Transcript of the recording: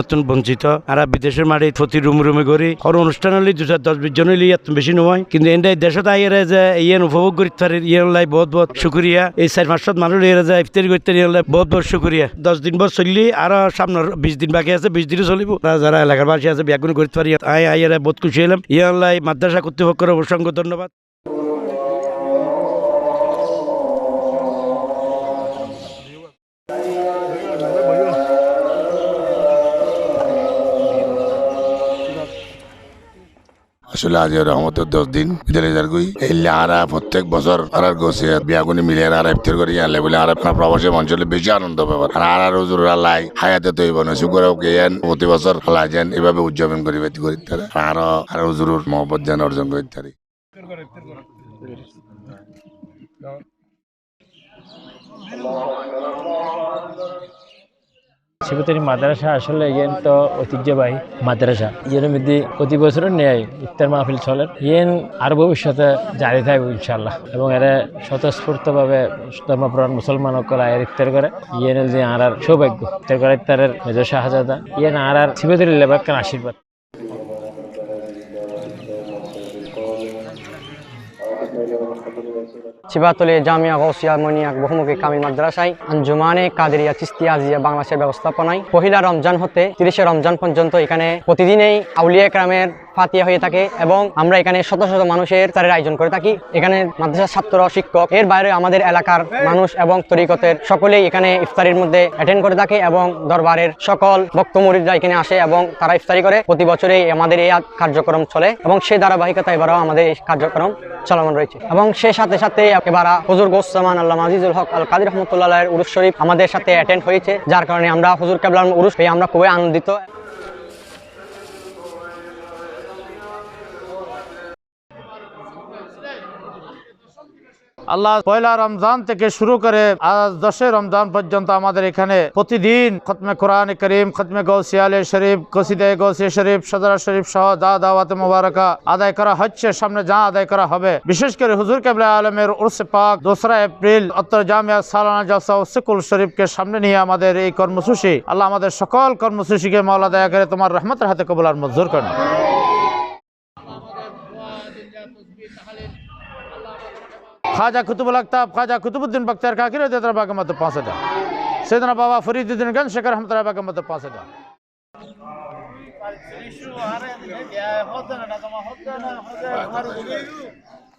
নতুন বঞ্চিত। আর বিদেশের মাঠে প্রতি রুম রুমে করি আর অনুষ্ঠান হলে দুটা দশ বিশ জন হলে এত বেশি নয়। কিন্তু এন্ডা দেশত আইয়ারে যে ইয়েন উপভোগ করি তার ইয়েন লাই বহুত বহুত শুক্রিয়া। এই চার পাঁচশত মানুষ এরা যায় ইফতারি করতে ইয়েন লাই বহুত বহুত শুক্রিয়া। দশ দিন বর চললি, আর সামনের বিশ দিন বাকি আছে, বিশ দিনও চলিব। যারা এলাকার বাসী আছে ব্যাগুন করতে পারি আই আইয়ারে বহুত খুশি হলাম ইয়েন লাই মাদ্রাসা কর্তৃপক্ষের অসংখ্য ধন্যবাদ। আসলে আজ রহমতের দশ দিন বিদ্যালয় যার গই এলে আরা প্রত্যেক বছর আর গোছে বিয়াগুনি মিলে আর ইফতার করি আনলে বলে আর আপনার প্রবাসী অঞ্চলে বেশি আনন্দ পাবার আর আর আর হুজুর লাই হায়াতে তৈব না শুক্র গেয়েন প্রতি বছর খেলা যান এভাবে উদযাপন করি বেতি করি আর আর হুজুরের মহব্বত যেন অর্জন করি তারি শিবতী মাদ্রাসা আসলে ইয়েন তো ঐতিহ্যবাহী মাদ্রাসা। ইয়ের মধ্যে প্রতি বছর ন্যায় ইফতার মাহফিল চলে। ইয়েন আর ভবিষ্যতে জারি থাকবে ইনশাল্লাহ এবং এরা স্বতঃস্ফূর্তভাবে ধর্মপ্রাণ মুসলমান করা এর ইফতার করে। ইয়েন যে আর আর সৌভাগ্য। ইফতার করে ইফতারের মেজর শাহজাদা। ইয়েন আর আর শিবতী লেবাকান আশীর্বাদ। চিবাতলে জামিয়া গৌসিয়া মনিয়াক বহুমুখী কামি মাদ্রাসায় আঞ্জুমানে কাদেরিয়া চিস্তিয়া জিয়া বাংলাদেশের ব্যবস্থাপনায় পহিলা রমজান হতে তিরিশে রমজান পর্যন্ত এখানে প্রতিদিনেই আউলিয়া একরামের ফাতিয়া হয়ে থাকে এবং আমরা এখানে শত শত মানুষের তারের আয়োজন করে থাকি। এখানে মাদ্রাসার ছাত্র, শিক্ষক, এর বাইরে আমাদের এলাকার মানুষ এবং তরিকতের সকলেই এখানে ইফতারির মধ্যে অ্যাটেন্ড করে থাকে এবং দরবারের সকল বক্তমরিদরা এখানে আসে এবং তারা ইফতারি করে। প্রতি বছরেই আমাদের এই কার্যক্রম চলে এবং সেই ধারাবাহিকতা এবারও আমাদের এই কার্যক্রম চলমান রয়েছে। এবং সে সাথে সাথে এবার হুজুর গোসামান আল্লাহ আজিজুল হক আল কাদির রহমতুল্লাহ উরুস শরীফ আমাদের সাথে অ্যাটেন্ড হয়েছে, যার কারণে আমরা হজুর কেবলার উরুস পেয়ে আমরা খুবই আনন্দিত। আল্লাহ পয়লা রমজান থেকে শুরু করে আজ দশই রমজান পর্যন্ত আমাদের এখানে প্রতিদিন খতমে কোরআন করিম, খতমে গৌসিয়ালে শরীফ, কসিদে গৌসিয়া শরীফ সদরা শরীফ সহ দা দাওয়াত মোবারকা আদায় করা হচ্ছে, সামনে যা আদায় করা হবে। বিশেষ করে হুজুর কেবলা আলমের উর্সে পাক দোসরা এপ্রিল অত্তর জামিয়া সালানা জলসা সিকুল শরীফকে সামনে নিয়ে আমাদের এই কর্মসূচি। আল্লাহ আমাদের সকল কর্মসূচিকে মাওলা দয়া করে তোমার রহমতের হাতে কবুল আর মঞ্জুর করেন। ख्वाजा कुतुबुल अख्ताब, ख्वाजा कुतुबुद्दीन बख्तर काकिर दतरबा का मतलब पाँच हज़ार सैदना बाबा फरीदुद्दीन गंज शेखर हम तराबा का मतलब पाँच हज़ार तो